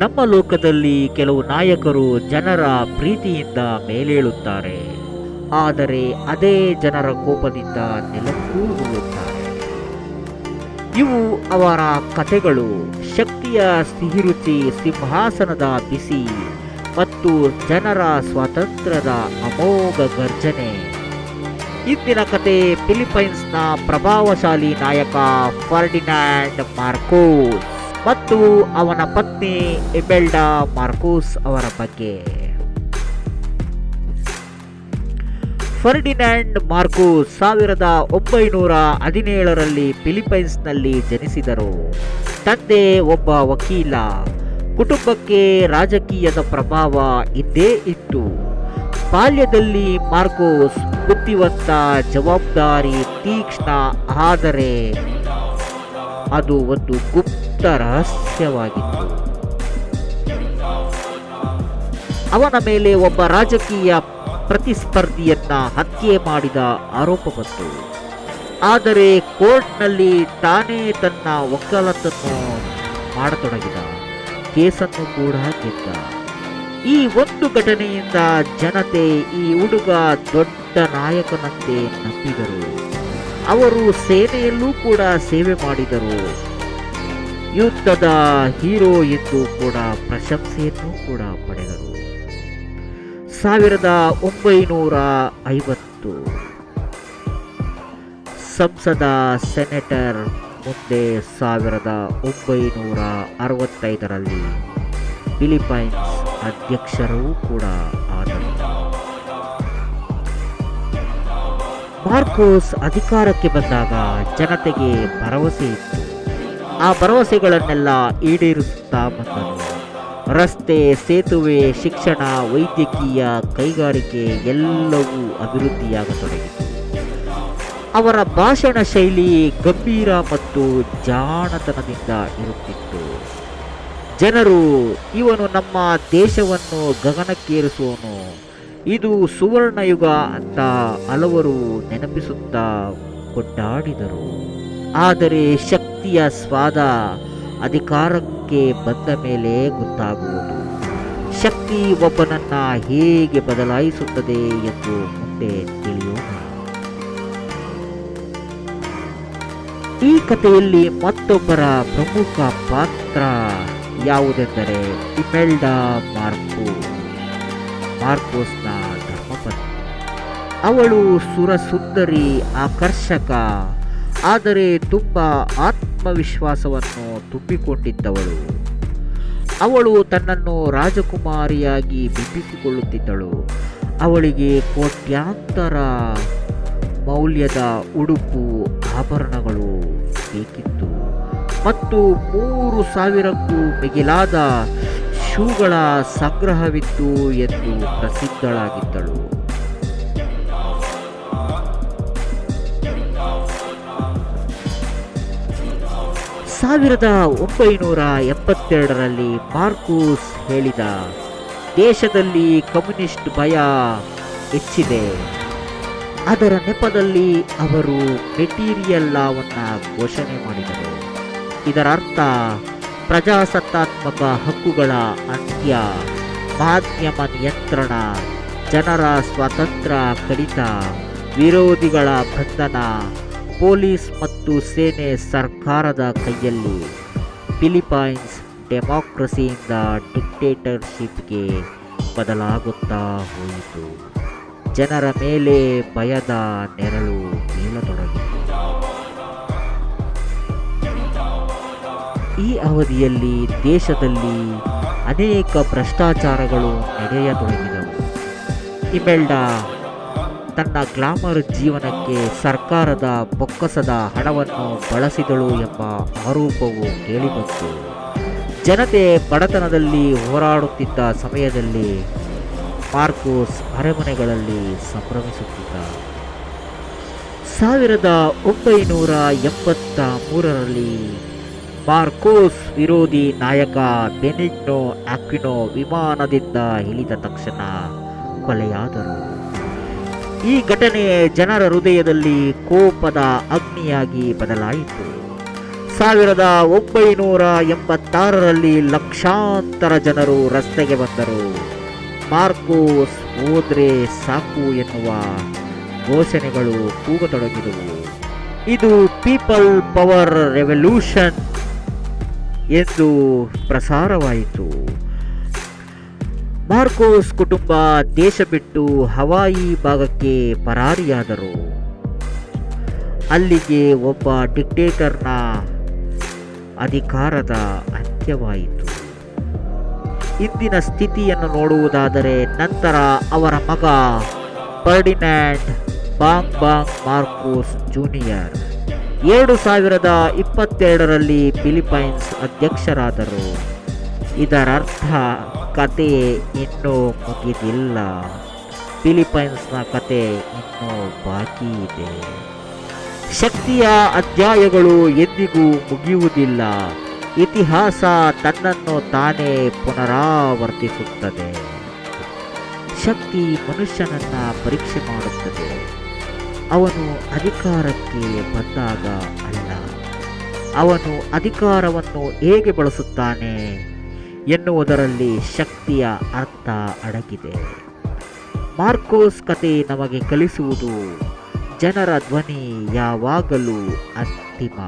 ನಮ್ಮ ಲೋಕದಲ್ಲಿ ಕೆಲವು ನಾಯಕರು ಜನರ ಪ್ರೀತಿಯಿಂದ ಮೇಲೇಳುತ್ತಾರೆ. ಆದರೆ ಅದೇ ಜನರ ಕೋಪದಿಂದ ನೆಲಕ್ಕೂ ಹೋಗುತ್ತಾರೆ ಇವು ಅವರ ಕಥೆಗಳು. ಶಕ್ತಿಯ ಸಿಹಿರುಚಿ ಸಿಂಹಾಸನದ ಬಿಸಿ ಮತ್ತು ಜನರ ಸ್ವಾತಂತ್ರ್ಯದ ಅಮೋಘ ಗರ್ಜನೆ. ಇಂದಿನ ಕತೆ ಫಿಲಿಪೈನ್ಸ್ನ ಪ್ರಭಾವಶಾಲಿ ನಾಯಕ ಫರ್ಡಿನಾಂಡ್ ಮಾರ್ಕೋಸ್. ಮತ್ತು ಅವನ ಪತ್ನಿ ಎಬೆಲ್ಡಾ ಮಾರ್ಕೋಸ್ ಅವರ ಬಗ್ಗೆ. ಫರ್ಡಿನ್ಯಾಂಡ್ ಮಾರ್ಕೋಸ್ ಸಾವಿರದ ಒಂಬೈನೂರ ಹದಿನೇಳರಲ್ಲಿ ಫಿಲಿಪೈನ್ಸ್ನಲ್ಲಿ ಜನಿಸಿದರು. ತಂದೆ ಒಬ್ಬ ವಕೀಲ. ಕುಟುಂಬಕ್ಕೆ ರಾಜಕೀಯದ ಪ್ರಭಾವ ಇದ್ದೇ ಇತ್ತು. ಬಾಲ್ಯದಲ್ಲಿ ಮಾರ್ಕೋಸ್ ಬುದ್ಧಿವಂತ, ಜವಾಬ್ದಾರಿ, ತೀಕ್ಷ್ಣ, ಆದರೆ ಅದು ಒಂದು ಗುಪ್ತ ರಹಸ್ಯವಾಗಿತ್ತು. ಅವನ ಮೇಲೆ ಒಬ್ಬ ರಾಜಕೀಯ ಪ್ರತಿಸ್ಪರ್ಧಿಯನ್ನ ಹತ್ಯೆ ಮಾಡಿದ ಆರೋಪ ಬಂತು. ಆದರೆ ಕೋರ್ಟ್ನಲ್ಲಿ ತಾನೇ ತನ್ನ ವಕಾಲತ್ತನ್ನು ಮಾಡತೊಡಗಿದ. ಕೇಸನ್ನು ಕೂಡ ಗೆದ್ದ. ಈ ಒಂದು ಘಟನೆಯಿಂದ ಜನತೆ ಈ ಹುಡುಗ ದೊಡ್ಡ ನಾಯಕನಂತೆ ನಂಬಿದರು. ಅವರು ಸೇನೆಯಲ್ಲೂ ಕೂಡ ಸೇವೆ ಮಾಡಿದರು. ಯುದ್ಧದ ಹೀರೋ ಎಂದು ಕೂಡ ಪ್ರಶಂಸೆಯನ್ನು ಕೂಡ ಪಡೆದರು. ಸಾವಿರದ ಒಂಬೈನೂರ ಐವತ್ತು ಸಂಸದ ಸೆನೆಟರ್ ಮುಂದೆ ಸಾವಿರದ ಒಂಬೈನೂರ ಅರವತ್ತೈದರಲ್ಲಿ ಫಿಲಿಪೈನ್ಸ್ ಅಧ್ಯಕ್ಷರೂ ಕೂಡ ಆದರು. ಮಾರ್ಕೋಸ್ ಅಧಿಕಾರಕ್ಕೆ ಬಂದಾಗ ಜನತೆಗೆ ಭರವಸೆ ಇತ್ತು. ಆ ಭರವಸೆಗಳನ್ನೆಲ್ಲ ಈಡೇರಿಸುತ್ತಾ ಬಂದರು. ರಸ್ತೆ, ಸೇತುವೆ, ಶಿಕ್ಷಣ, ವೈದ್ಯಕೀಯ ಕೈಗಾರಿಕೆ ಎಲ್ಲವೂ ಅಭಿವೃದ್ಧಿಯಾಗತೊಡಗಿತು. ಅವರ ಭಾಷಣ ಶೈಲಿ ಗಂಭೀರ ಮತ್ತು ಜಾಣತನದಿಂದ ಇರುತ್ತಿತ್ತು. ಜನರು, ಇವನು ನಮ್ಮ ದೇಶವನ್ನು ಗಗನಕ್ಕೇರಿಸುವನು. ಇದು ಸುವರ್ಣಯುಗ ಅಂತ ಹಲವರು ನೆನಪಿಸುತ್ತಾ ಕೊಂಡಾಡಿದರು. ಆದರೆ ಶಕ್ತಿಯ ಸ್ವಾದ ಅಧಿಕಾರಕ್ಕೆ ಬಂದ ಮೇಲೆ ಗೊತ್ತಾಗುವುದು. ಶಕ್ತಿ ಒಬ್ಬನನ್ನ ಹೇಗೆ ಬದಲಾಯಿಸುತ್ತದೆ ಎಂದು ಮುಂದೆ ತಿಳಿಯೋಣ. ಈ ಕಥೆಯಲ್ಲಿ ಮತ್ತೊಬ್ಬರ ಪ್ರಮುಖ ಪಾತ್ರ ಯಾವುದೆಂದರೆ ಇಮೆಲ್ಡಾ ಮಾರ್ಕೋ. ಮಾರ್ಕೋಸ್ನ ಧರ್ಮಪತ್ನಿ. ಅವಳು ಸುರಸುಂದರಿ ಆಕರ್ಷಕ ಆದರೆ ತುಂಬ ಆತ್ಮವಿಶ್ವಾಸವನ್ನು ತುಂಬಿಕೊಂಡಿದ್ದವಳು. ಅವಳು ತನ್ನನ್ನು ರಾಜಕುಮಾರಿಯಾಗಿ ಬಿಂಬಿಸಿಕೊಳ್ಳುತ್ತಿದ್ದಳು. ಅವಳಿಗೆ ಕೋಟ್ಯಾಂತರ ಮೌಲ್ಯದ ಉಡುಪು, ಆಭರಣಗಳು ಬೇಕಿತ್ತು ಮತ್ತು ಮೂರು ಸಾವಿರಕ್ಕೂ ಮಿಗಿಲಾದ ಶೂಗಳ ಸಂಗ್ರಹವಿತ್ತು ಎಂದು ಪ್ರಸಿದ್ಧಳಾಗಿದ್ದಳು. ಸಾವಿರದ ಒಂಬೈನೂರ ಎಪ್ಪತ್ತೆರಡರಲ್ಲಿ ಮಾರ್ಕೂಸ್ ಹೇಳಿದ, ದೇಶದಲ್ಲಿ ಕಮ್ಯುನಿಸ್ಟ್ ಭಯ ಹೆಚ್ಚಿದೆ. ಅದರ ನೆಪದಲ್ಲಿ ಅವರು ಮೆಟೀರಿಯಲ್ ಲಾವನ್ನು ಘೋಷಣೆ ಮಾಡಿದರು. ಇದರರ್ಥ, ಪ್ರಜಾಸತ್ತಾತ್ಮಕ ಹಕ್ಕುಗಳ ಅಂತ್ಯ, ಮಾಧ್ಯಮ ನಿಯಂತ್ರಣ, ಜನರ ಸ್ವಾತಂತ್ರ್ಯ ಕಡಿತ ವಿರೋಧಿಗಳ ಬಂಧನ ಪೊಲೀಸ್ ಮತ್ತು ಸೇನೆ ಸರ್ಕಾರದ ಕೈಯಲ್ಲಿ ಫಿಲಿಪೈನ್ಸ್ ಡೆಮಾಕ್ರಸಿಯಿಂದ ಡಿಕ್ಟೇಟರ್ಶಿಪ್ಗೆ ಬದಲಾಗುತ್ತಾ ಹೋಯಿತು. ಜನರ ಮೇಲೆ ಭಯದ ನೆರಳು ಬೀಳತೊಡಗಿತು ಈ ಅವಧಿಯಲ್ಲಿ ದೇಶದಲ್ಲಿ ಅನೇಕ ಭ್ರಷ್ಟಾಚಾರಗಳು ನಡೆಯತೊಡಗಿದವು. ಇಮೆಲ್ಡಾ ತನ್ನ ಗ್ಲಾಮರ್ ಜೀವನಕ್ಕೆ ಸರ್ಕಾರದ ಬೊಕ್ಕಸದ ಹಣವನ್ನು ಬಳಸಿದಳು ಎಂಬ ಆರೋಪವು ಕೇಳಿಬಂತು. ಜನತೆ ಬಡತನದಲ್ಲಿ ಹೋರಾಡುತ್ತಿದ್ದ ಸಮಯದಲ್ಲಿ ಮಾರ್ಕೋಸ್ ಅರಮನೆಗಳಲ್ಲಿ ಸಂಭ್ರಮಿಸುತ್ತಿದ್ದ. ಸಾವಿರದ ಒಂಬೈನೂರ ಎಪ್ಪತ್ತ ಮೂರರಲ್ಲಿ ಮಾರ್ಕೋಸ್ ವಿರೋಧಿ ನಾಯಕ ಬೆನಿಗ್ನೋ ಆಕ್ವಿನೋ ವಿಮಾನದಿಂದ ಇಳಿದ ತಕ್ಷಣ ಕೊಲೆಯಾದರು. ಈ ಘಟನೆ ಜನರ ಹೃದಯದಲ್ಲಿ ಕೋಪದ ಅಗ್ನಿಯಾಗಿ ಬದಲಾಯಿತು. ಸಾವಿರದ ಒಂಬೈನೂರ ಎಂಬತ್ತಾರರಲ್ಲಿ ಲಕ್ಷಾಂತರ ಜನರು ರಸ್ತೆಗೆ ಬಂದರು. ಮಾರ್ಕೋಸ್ ಹೋದ್ರೆ ಸಾಕು ಎನ್ನುವ ಘೋಷಣೆಗಳು ಕೂಗತೊಡಗಿದವು. ಇದು ಪೀಪಲ್ ಪವರ್ ರೆವಲ್ಯೂಷನ್ ಎಂದು ಪ್ರಸಾರವಾಯಿತು. ಮಾರ್ಕೋಸ್ ಕುಟುಂಬ ದೇಶ ಬಿಟ್ಟು ಹವಾಯಿ ಭಾಗಕ್ಕೆ ಪರಾರಿಯಾದರು. ಅಲ್ಲಿಗೆ ಒಬ್ಬ ಡಿಕ್ಟೇಟರ್ನ ಅಧಿಕಾರದ ಅಂತ್ಯವಾಯಿತು. ಇಂದಿನ ಸ್ಥಿತಿಯನ್ನು ನೋಡುವುದಾದರೆ ನಂತರ ಅವರ ಮಗ Ferdinand Bong Bong Marcos junior. ಎರಡು ಸಾವಿರದ ಇಪ್ಪತ್ತೆರಡರಲ್ಲಿ ಫಿಲಿಪೈನ್ಸ್ ಅಧ್ಯಕ್ಷರಾದರು. ಇದರರ್ಥ ಕತೆ ಇನ್ನೂ ಮುಗಿದಿಲ್ಲ ಫಿಲಿಪೈನ್ಸ್ನ ಕತೆ ಇನ್ನೂ ಬಾಕಿ ಇದೆ ಶಕ್ತಿಯ ಅಧ್ಯಾಯಗಳು ಎಂದಿಗೂ ಮುಗಿಯುವುದಿಲ್ಲ ಇತಿಹಾಸ ತನ್ನನ್ನು ತಾನೇ ಪುನರಾವರ್ತಿಸುತ್ತದೆ ಶಕ್ತಿ ಮನುಷ್ಯನನ್ನ ಪರೀಕ್ಷೆ ಮಾಡುತ್ತದೆ ಅವನು ಅಧಿಕಾರಕ್ಕೆ ಬಂದಾಗ ಅಲ್ಲ ಅವನು ಅಧಿಕಾರವನ್ನು ಹೇಗೆ ಬಳಸುತ್ತಾನೆ ಎನ್ನುವುದರಲ್ಲಿ ಶಕ್ತಿಯ ಅರ್ಥ ಅಡಗಿದೆ. ಮಾರ್ಕೋಸ್ ಕತೆ ನಮಗೆ ಕಲಿಸುವುದು ಜನರ ಧ್ವನಿ ಯಾವಾಗಲೂ ಅಂತಿಮ.